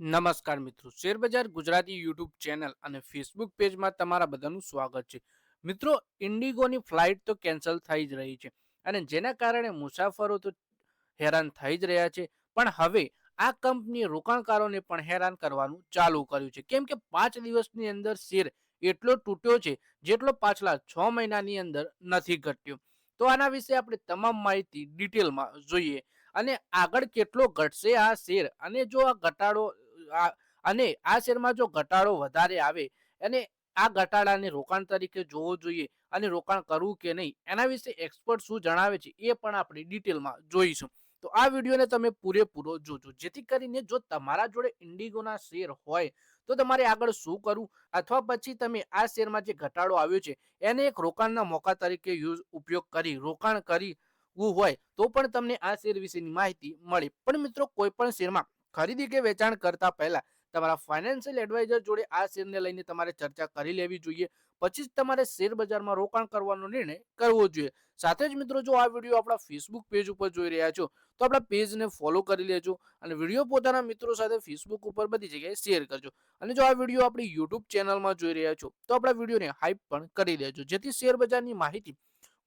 નમસ્કાર મિત્રો. શેરબજાર ગુજરાતી યુટ્યુબ ચેનલ અને ફેસબુક પેજમાં તમારા બધાનું સ્વાગત છે. મિત્રો, ઇન્ડિગોની ફ્લાઇટ તો કેન્સલ થઈ જ રહી છે અને જેના કારણે મુસાફરો તો હેરાન થઈ જ રહ્યા છે. પણ હવે આ કંપનીએ રોકાણકારોને પણ હેરાન કરવાનું ચાલુ કર્યું છે. કેમ કે પાંચ દિવસની અંદર શેર એટલો તૂટ્યો છે જેટલો પાછલા છ મહિનાની અંદર નથી ઘટ્યો. તો આના વિશે આપણે તમામ માહિતી ડિટેલમાં જોઈએ અને આગળ કેટલો ઘટશે આ શેર અને જો આ ઘટાડો અને આ શેરમાં જો ઘટાડો વધારે આવે અને આ ઘટાડાને રોકાણ તરીકે જોવો જોઈએ અને રોકાણ કરવું કે નહીં, એના વિશે એક્સપર્ટ શું જણાવે છે એ પણ આપણે ડિટેલમાં જોઈશું. તો આ વિડીયોને તમે પૂરેપૂરો જોજો. જેથી કરીને જો તમારા જોડે ઇન્ડિગોના શેર હોય, તો તમારે આગળ શું કરવું? અથવા પછી તમે આ શેરમાં જે ઘટાડો આવ્યો છે, એને એક રોકાણના મોકા તરીકે યુઝ, ઉપયોગ કરી, રોકાણ કરી હોય, તો પણ તમને આ શેર વિશેની માહિતી મળે. પણ મિત્રો, કોઈ પણ શેરમાં ખરીદી કે વેચાણ કરતા પહેલા તમારા ફાઇનાન્શિયલ એડવાઇઝર જોડે આ શેરને લઈને તમારે ચર્ચા કરી લેવી જોઈએ. પછી જ તમારે શેર બજારમાં રોકાણ કરવાનો નિર્ણય કરવો જોઈએ. સાથે જ મિત્રો જો આ વીડિયો આપણા ફેસબુક પેજ ઉપર જોઈ રહ્યા છો, તો આપણા પેજને ફોલો કરી લેજો અને વીડિયો પોતાના મિત્રો સાથે ફેસબુક ઉપર બધી જગ્યાએ શેર કરજો. અને જો આ વીડિયો આપણી યુટ્યુબ ચેનલમાં જોઈ રહ્યા છો, તો આપણા વિડીયોને હાઈપ પણ કરી દેજો. જેથી શેર બજારની માહિતી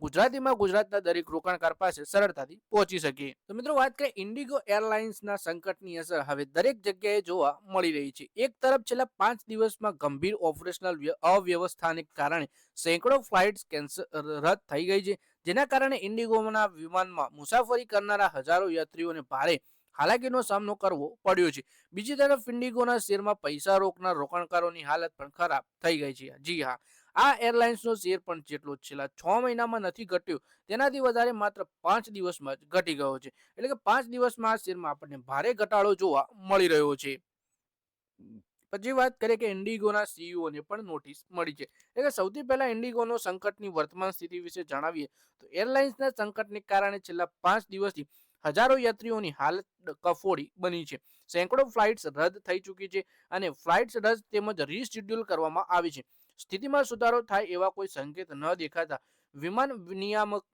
ગુજરાતીમાં ગુજરાતના દરેક રોકાણકાર પાસે સરળતાથી પહોંચી શકે. તો મિત્રો વાત કરીએ ઇન્ડિગો એરલાઇન્સના સંકટની અસર હવે દરેક જગ્યાએ જોવા મળી રહી છે. એક તરફ છેલ્લા પાંચ દિવસમાં ગંભીર ઓપરેશનલ અવ્યવસ્થાને કારણે સેંકડો ફ્લાઇટ્સ કેન્સલ રદ થઈ ગઈ છે. જેના કારણે ઇન્ડિગોના વિમાનમાં મુસાફરી કરનારા હજારો યાત્રીઓને ભારે હાલાકીનો સામનો કરવો પડ્યો છે. બીજી તરફ ઇન્ડિગોના શેરમાં પૈસા રોકનાર રોકાણકારોની હાલત પણ ખરાબ થઈ ગઈ છે. જી હા આ એરલાઇન્સનો શેર પણ જેટલો છેલ્લા છ મહિનામાં નથી ઘટ્યો, તેનાથી વધારે માત્ર પાંચ દિવસમાં જ ઘટી ગયો છે. એટલે કે પાંચ દિવસમાં આ શેરમાં આપણને ભારે ઘટાડો જોવા મળી રહ્યો છે. પછી વાત કરીએ કે ઇન્ડિગોના સીઈઓને પણ નોટિસ મળી છે. એટલે સૌથી પહેલા ઇન્ડિગોનો સંકટની વર્તમાન સ્થિતિ વિશે જણાવીએ, તો એરલાઇન્સના સંકટને કારણે છેલ્લા પાંચ દિવસથી હજારો યાત્રીઓની હાલત કફોડી બની છે. સેંકડો ફ્લાઇટ્સ રદ થઈ ચૂકી છે અને ફ્લાઇટ્સ રદ તેમજ રીશેડ્યુલ કરવામાં આવી છે. સ્થિતિમાં સુધારો થાય એવા કોઈ સંકેત ન દેખાતા. વિમાન નિયામક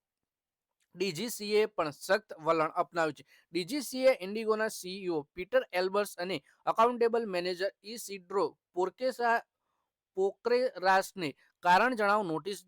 ડીજીસીએ પણ સખ્ત વલણ અપનાવ્યું છે. ડીજીસીએ ઇન્ડિગોના સીઈઓ પીટર એલ્બર્સ અને અકાઉન્ટેબલ મેનેજર ઇસિડ્રો પોર્કેસા પોકરેરાસને કારણ જણાવ નોટિસ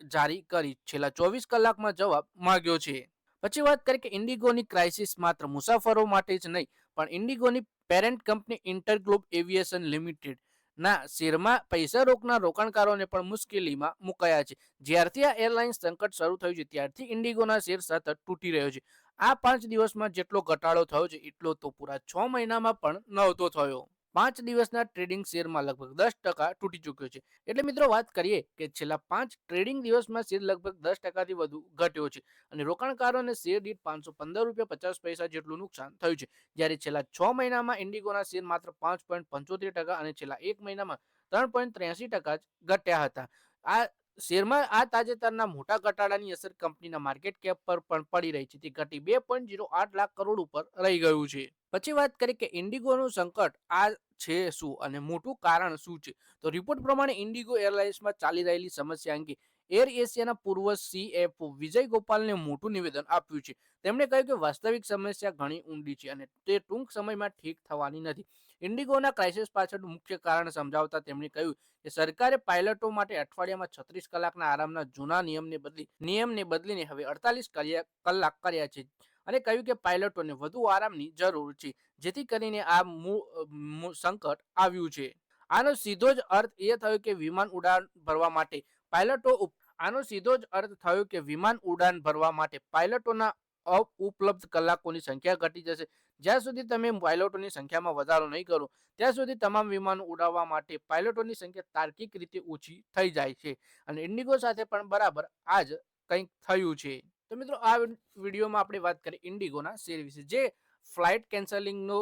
જારી કરી છેલ્લા ચોવીસ કલાકમાં જવાબ માંગ્યો છે. પછી વાત કરીએ કે ઇન્ડિગોની ક્રાઇસિસ માત્ર મુસાફરો માટે જ નહીં, પણ ઇન્ડિગોની parent company InterGlobe Aviation Limited ના, શેરમાં પૈસા રોકના રોકાણકારોને પણ મુશ્કેલીમાં મુકાયા છે. જ્યારથી આ એરલાઇન સંકટ શરૂ થયું છે, ત્યારથી ઇન્ડિગોના શેર સતત તૂટી રહ્યો છે. આ પાંચ દિવસમાં જેટલો ઘટાડો થયો છે, એટલો તો પૂરા છ મહિનામાં પણ નહોતો થયો. પાંચ દિવસના ટ્રેડિંગ શેરમાં લગભગ દસ ટકા તૂટી ચૂક્યો છે. એટલે મિત્રો વાત કરીએ કે છેલ્લા પાંચ ટ્રેડિંગ દિવસમાં શેર લગભગ દસ ટકાથી વધુ ઘટ્યો છે અને રોકાણકારોને શેર દીઠ પાંચસો પંદર રૂપિયા પચાસ પૈસા જેટલું નુકસાન થયું છે. જ્યારે છેલ્લા છ મહિનામાં ઇન્ડિગોના શેર માત્ર પાંચ પોઈન્ટ પંચોતેર ટકા અને છેલ્લા એક મહિનામાં ત્રણ પોઈન્ટ ત્ર્યાસી ટકા જ ઘટ્યા હતા. આ શેરમાં આ તાજેતરના મોટા ઘટાડાની અસર કંપનીના માર્કેટ કેપ પર પણ પડી રહી છે. તે ઘટી બે પોઈન્ટ જીરો આઠ લાખ કરોડ ઉપર રહી ગયું છે. પછી વાત કરીએ કે ઇન્ડિગોનું સંકટ આ છે શું અને મોટું કારણ શું છે? તો રિપોર્ટ પ્રમાણે ઇન્ડિગો એરલાઇન્સમાં ચાલી રહેલી સમસ્યા અંગે એર એશિયાના પૂર્વ સીએફઓ વિજય ગોપાલને મોટું નિવેદન આપ્યું છે. તેમણે કહ્યું કે વાસ્તવિક સમસ્યા ઘણી ઊંડી છે અને તે ટૂંક સમયમાં ઠીક થવાની નથી. ઇન્ડિગોના ક્રાઇસિસ પાછળનું મુખ્ય કારણ સમજાવતા તેમણે કહ્યું કે સરકારે પાયલટો માટે અઠવાડિયામાં છત્રીસ કલાકના આરામના જૂના નિયમને બદલી, નિયમને બદલીને હવે અડતાલીસ કલાક કર્યા છે અને કહ્યું કે પાયલટોને વધુ આરામની જરૂર છે, જેથી કરીને આ સંકટ આવ્યું છે. આનો સીધો જ અર્થ એ થયો કે વિમાન ઉડાન ભરવા માટે પાયલટો આનો સીધો જ અર્થ થયો કે વિમાન ઉડાન ભરવા માટે પાયલટોના ઉપલબ્ધ કલાકોની સંખ્યા ઘટી જશે. જ્યાં સુધી તમે પાયલોટોની સંખ્યામાં વધારો નહીં કરો, ત્યાં સુધી તમામ વિમાનો ઉડાવવા માટે પાયલોટોની સંખ્યા તાર્કિક રીતે ઓછી થઈ જાય છે. અને ઇન્ડિગો સાથે પણ બરાબર આ જ કંઈક થયું છે. તો મિત્રો, આ વિડીયોમાં આપણે વાત કરીએ ઇન્ડિગોના શેર વિશે. જે ફ્લાઇટ કેન્સલિંગનો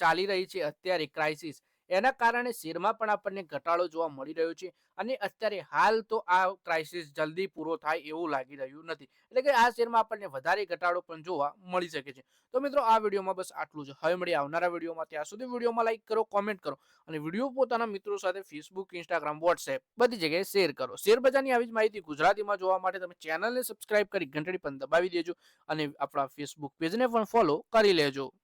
ચાલી રહી છે અત્યારે ક્રાઇસિસ. એના કારણે શેરમાં પણ આપણને ઘટાડો જોવા મળી રહ્યો છે અને અત્યારે હાલ તો આ ક્રાઇસિસ જલ્દી પૂરો થાય એવું લાગી રહ્યું નથી. એટલે કે આ શેરમાં આપણને વધારે ઘટાડો પણ જોવા મળી શકે છે. તો મિત્રો, આ વિડીયોમાં બસ આટલું જ. હવે મળી આવનારા વિડીયોમાં. ત્યાં સુધી વિડીયોમાં લાઇક કરો કોમેન્ટ કરો અને વીડિયો પોતાના મિત્રો સાથે ફેસબુક ઇન્સ્ટાગ્રામ વોટ્સએપ બધી જગ્યાએ શેર કરો. શેર બજારની આવી જ માહિતી ગુજરાતીમાં જોવા માટે તમે ચેનલને સબસ્ક્રાઇબ કરી ઘંટડી પણ દબાવી દેજો અને આપણા ફેસબુક પેજને પણ ફોલો કરી લેજો.